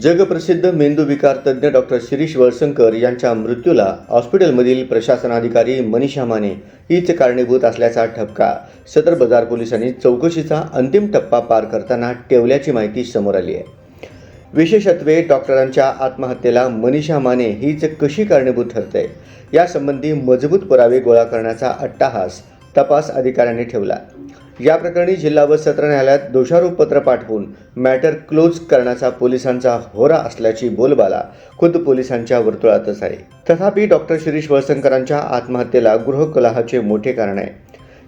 जगप्रसिद्ध मेंदूविकार तज्ज्ञ डॉक्टर शिरीष वळसंकर यांच्या मृत्यूला हॉस्पिटलमधील प्रशासनाधिकारी मनीषा माने हीच कारणीभूत असल्याचा ठपका. सदर बाजार पोलिसांनी चौकशीचा अंतिम टप्पा पार करताना ठेवल्याची माहिती समोर आली आहे. विशेषत्वे डॉक्टरांच्या आत्महत्येला मनीषा माने हीच कशी कारणीभूत ठरते? यासंबंधी मजबूत पुरावे गोळा करण्याचा अट्टाहास तपास अधिकाऱ्यांनी ठेवला. या प्रकरणी जिल्हा व सत्र न्यायालयात दोषारोपपत्र पाठवून मॅटर क्लोज करण्याचा पोलिसांचा होरा असल्याची बोलबाला खुद्द पोलिसांच्या वर्तुळातच आहे. तथापि डॉक्टर शिरीष वळसंकरांच्या आत्महत्येला गृहकलहाचे मोठे कारण आहे.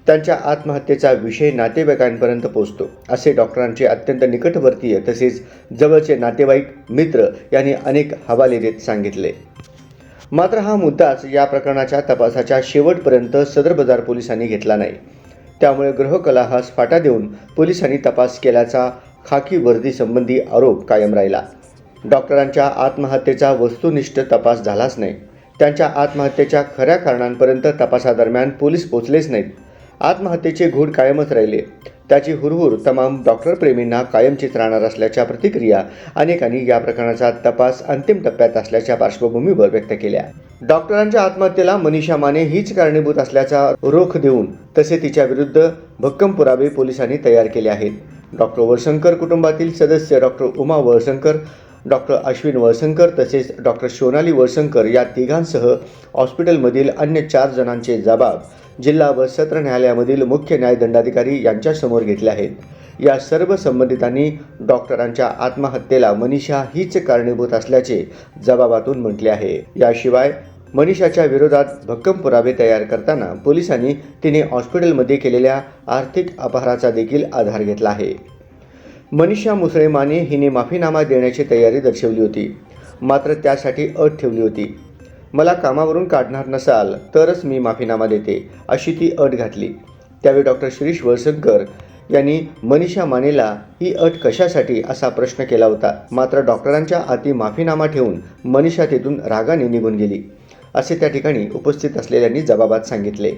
त्यांच्या आत्महत्येचा विषय नातेवाईकांपर्यंत पोहोचतो असे डॉक्टरांचे अत्यंत निकटवर्तीय तसेच जवळचे नातेवाईक मित्र यांनी अनेक हवाले देत सांगितले. मात्र हा मुद्दाच या प्रकरणाच्या तपासाच्या शेवटपर्यंत सदर बाजार पोलिसांनी घेतला नाही. त्यामुळे ग्रहकला हा फाटा देऊन पोलिसांनी तपास केल्याचा खाकी वर्दीसंबंधी आरोप कायम राहिला. डॉक्टरांच्या आत्महत्येचा वस्तुनिष्ठ तपास झालाच नाही. त्यांच्या आत्महत्येच्या खऱ्या कारणांपर्यंत तपासादरम्यान पोलीस पोचलेच नाहीत. आत्महत्येचे घोड कायमच राहिले. त्याची हुरहुर तमाम डॉक्टर प्रेमींना कायमचीच राहणार असल्याच्या प्रतिक्रिया अनेकांनी या प्रकरणाचा तपास अंतिम टप्प्यात असल्याच्या पार्श्वभूमीवर व्यक्त केल्या. डॉक्टरांच्या आत्महत्येला मनीषा माने हीच कारणीभूत असल्याचा रोख देऊन तसे तिच्या विरुद्ध भक्कम पुरावे पोलिसांनी तयार केले आहेत. डॉक्टर वळसंकर कुटुंबातील सदस्य डॉक्टर उमा वळसंकर डॉक्टर अश्विन वळसंकर तसेच डॉक्टर सोनाली वळसंकर या तिघांसह हॉस्पिटलमधील अन्य चार जणांचे जबाब जिल्हा व सत्र न्यायालयामधील मुख्य न्यायदंडाधिकारी यांच्यासमोर घेतले आहेत. या सर्व संबंधितांनी डॉक्टरांच्या आत्महत्येला मनीषा हीच कारणीभूत असल्याचे जबाबातून म्हटले आहे. याशिवाय मनीषाच्या विरोधात भक्कम पुरावे तयार करताना पोलिसांनी तिने हॉस्पिटलमध्ये केलेल्या आर्थिक अपहाराचा देखील आधार घेतला आहे. मनीषा मुसळेमाने हिने माफीनामा देण्याची तयारी दर्शवली होती. मात्र त्यासाठी अट ठेवली होती. मला कामावरून काढणार नसाल तरच मी माफीनामा देते अशी ती अट घातली. त्यावेळी डॉक्टर शिरीष वळसंकर यांनी मनीषा मानेला ही अट कशासाठी असा प्रश्न केला होता? मात्र डॉक्टरांच्या अति माफीनामा ठेवून मनीषा तेथून रागाने निघून गेली. असे त्या ठिकाणी उपस्थित असलेल्यांनी जबाबात सांगितले.